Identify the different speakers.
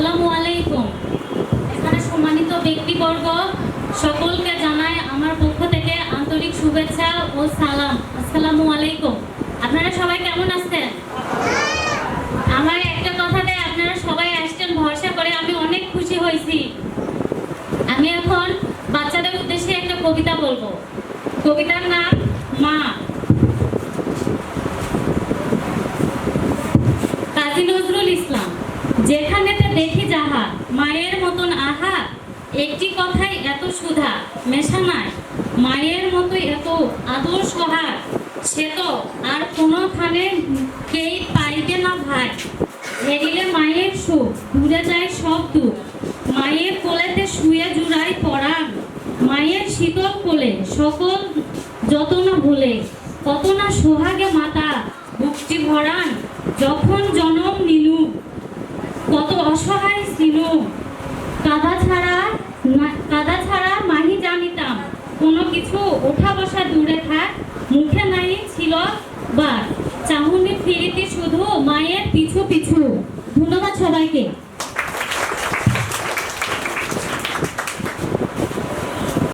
Speaker 1: আসসালামু আলাইকুম। এখানে সম্মানিত ব্যক্তিবর্গ, সকলকে জানাই আমার পক্ষ থেকে আন্তরিক শুভেচ্ছা ও সালাম। আসসালামু আলাইকুম। আপনারা সবাই কেমন আছেন? আমার একটা কথাতে আপনারা সবাই আসছেন, ভরসা করে আমি অনেক খুশি হয়েছি। আমি এখন বাচ্চাদের উদ্দেশ্যে একটা কবিতা বলব। কবিতার নাম মা। কাজী নজরুল ইসলাম যেখানেতে দেখি যাহা, মায়ের মতন আহা, একটি কথাই এত সুধা, মেশা নাই, মায়ের মতো এত আদর সহার, সে তো আর কোনোখানে কেই পাইবে না ভাই। হেরিলে মায়ের সুখ, দূরে যায় সব দুঃখ। মায়ের কোলেতে শুয়ে জুড়াই পরাণ, মায়ের শীতল কোলে সকল যত না ভুলে কত না সোহাগে মাতা বুকটি ভরান যখন অসহায় ছিল। কাদা ছাড়া কাদা ছাড়া মাহি জানিতাম, কোনো কিছু ওঠা বসা দূরে থাক, মুখে নাই ছিল বা চাহুনি ফিরিতে শুধু মায়ের পিছু পিছু। ধন্যবাদ সবাইকে।